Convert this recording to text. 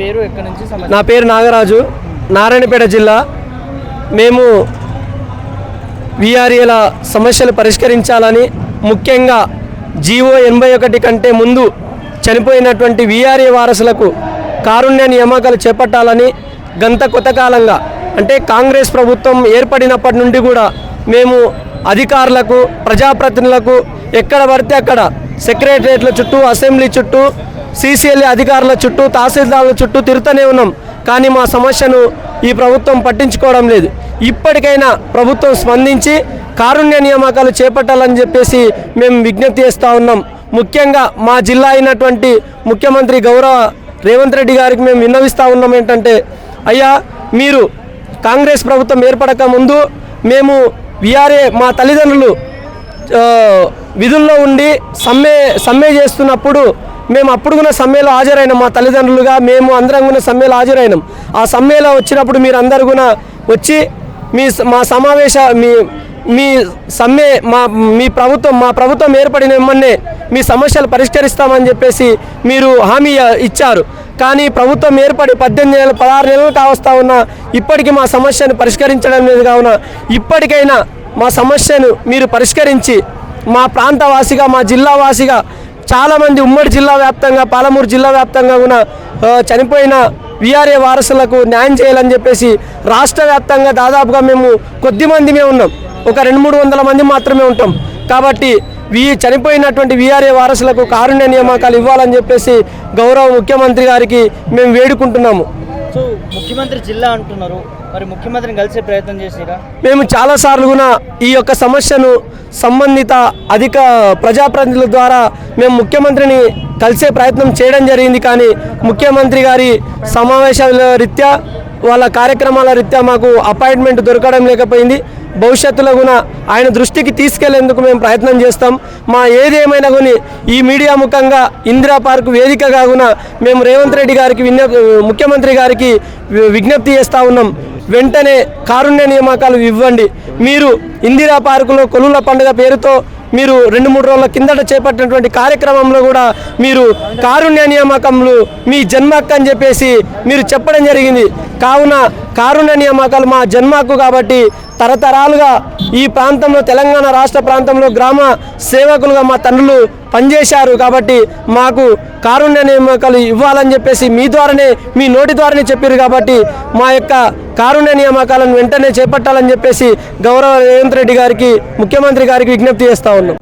పేరు ఎక్కడి నుంచి నా పేరు నాగరాజు. నారాయణపేట జిల్లా. మేము విఆర్ఏల సమస్యలు పరిష్కరించాలని ముఖ్యంగా జీవో ఎనభై ఒకటి కంటే ముందు చనిపోయినటువంటి విఆర్ఏ వారసులకు కారుణ్య నియామకాలు చేపట్టాలని గంత కొత్తకాలంగా అంటే కాంగ్రెస్ ప్రభుత్వం ఏర్పడినప్పటి నుండి కూడా మేము అధికారులకు ప్రజాప్రతినిధులకు ఎక్కడ పడితే అక్కడ సెక్రటరియట్ల చుట్టూ అసెంబ్లీ చుట్టూ సీసీఎల్ఏ అధికారుల చుట్టూ తహసీల్దారుల చుట్టూ తిరుగుతూనే ఉన్నాం. కానీ మా సమస్యను ఈ ప్రభుత్వం పట్టించుకోవడం లేదు. ఇప్పటికైనా ప్రభుత్వం స్పందించి కారుణ్య నియామకాలు చేపట్టాలని చెప్పేసి మేము విజ్ఞప్తి చేస్తూ ఉన్నాం. ముఖ్యంగా మా జిల్లా అయినటువంటి ముఖ్యమంత్రి గౌరవ రేవంత్ రెడ్డి గారికి మేము విన్నవిస్తూ ఉన్నాం ఏంటంటే అయ్యా మీరు కాంగ్రెస్ ప్రభుత్వం ఏర్పడక ముందు మేము విఆర్ఏ మా తల్లిదండ్రులు విధుల్లో ఉండి సమ్మె సమ్మె చేస్తున్నప్పుడు మేము అప్పుడు కూడా సమ్మెలో హాజరైన మా తల్లిదండ్రులుగా. మేము అందరం కూడా సమ్మెలో హాజరైనాం. ఆ సమ్మెలో వచ్చినప్పుడు మీరు అందరు కూడా వచ్చి మీ మా సమావేశ మీ మీ సమ్మె మా మీ ప్రభుత్వం మా ప్రభుత్వం ఏర్పడిన వెంబడే మీ సమస్యలు పరిష్కరిస్తామని చెప్పేసి మీరు హామీ ఇచ్చారు. కానీ ప్రభుత్వం ఏర్పడి పద్దెనిమిది నెలలు పదహారు నెలలు కావస్తా ఉన్నా ఇప్పటికీ మా సమస్యను పరిష్కరించడం లేదు కావున ఇప్పటికైనా మా సమస్యను మీరు పరిష్కరించి మా ప్రాంత వాసిగా మా జిల్లావాసిగా చాలామంది ఉమ్మడి జిల్లా వ్యాప్తంగా పాలమూరు జిల్లా వ్యాప్తంగా ఉన్న చనిపోయిన విఆర్ఏ వారసులకు న్యాయం చేయాలని చెప్పేసి రాష్ట్ర వ్యాప్తంగా దాదాపుగా మేము కొద్ది మందిమే ఉన్నాం. ఒక రెండు మూడు వందల మంది మాత్రమే ఉంటాం. కాబట్టి వీ చనిపోయినటువంటి వీఆర్ఏ వారసులకు కారుణ్య నియామకాలు ఇవ్వాలని చెప్పేసి గౌరవ ముఖ్యమంత్రి గారికి మేము వేడుకుంటున్నాము. సో ముఖ్యమంత్రి జిల్లా అంటున్నారు. మరి ముఖ్యమంత్రిని కలిసే ప్రయత్నం చేసిరా? మేము చాలాసార్లు కూడా ఈ యొక్క సమస్యను సంబంధిత అధిక ప్రజాప్రతినిధుల ద్వారా మేము ముఖ్యమంత్రిని కలిసే ప్రయత్నం చేయడం జరిగింది. కానీ ముఖ్యమంత్రి గారి సమావేశాల రీత్యా వాళ్ళ కార్యక్రమాల రీత్యా మాకు అపాయింట్మెంట్ దొరకడం లేకపోయింది. భవిష్యత్తులో కూడా ఆయన దృష్టికి తీసుకెళ్ళేందుకు మేము ప్రయత్నం చేస్తాం. మా ఏది ఏమైనా కొని ఈ మీడియా ముఖంగా ఇందిరా పార్క్ వేదికగా కూడా మేము రేవంత్ రెడ్డి గారికి విజ్ఞ ముఖ్యమంత్రి గారికి వి- విజ్ఞప్తి చేస్తూ ఉన్నాం. వెంటనే కారుణ్య నియామకాలు ఇవ్వండి. మీరు ఇందిరా పార్కులో కొలుల పండుగ పేరుతో మీరు రెండు మూడు రోజుల కిందట చేపట్టినటువంటి కార్యక్రమంలో కూడా మీరు కారుణ్య నియామకములు మీ జన్మక్క అని చెప్పేసి మీరు చెప్పడం జరిగింది. కావున కారుణ్య నియామకాలు మా జన్మకు కాబట్టి తరతరాలుగా ఈ ప్రాంతంలో తెలంగాణ రాష్ట్ర ప్రాంతంలో గ్రామ సేవకులుగా మా తండ్రులు పనిచేశారు కాబట్టి మాకు కారుణ్య నియామకాలు ఇవ్వాలని చెప్పేసి మీ ద్వారానే మీ నోటి ద్వారానే చెప్పారు కాబట్టి మా యొక్క కారుణ్య నియామకాలను వెంటనే చేపట్టాలని చెప్పేసి గౌరవ రేవంత్ రెడ్డి గారికి ముఖ్యమంత్రి గారికి విజ్ఞప్తి చేస్తా ఉన్నాం.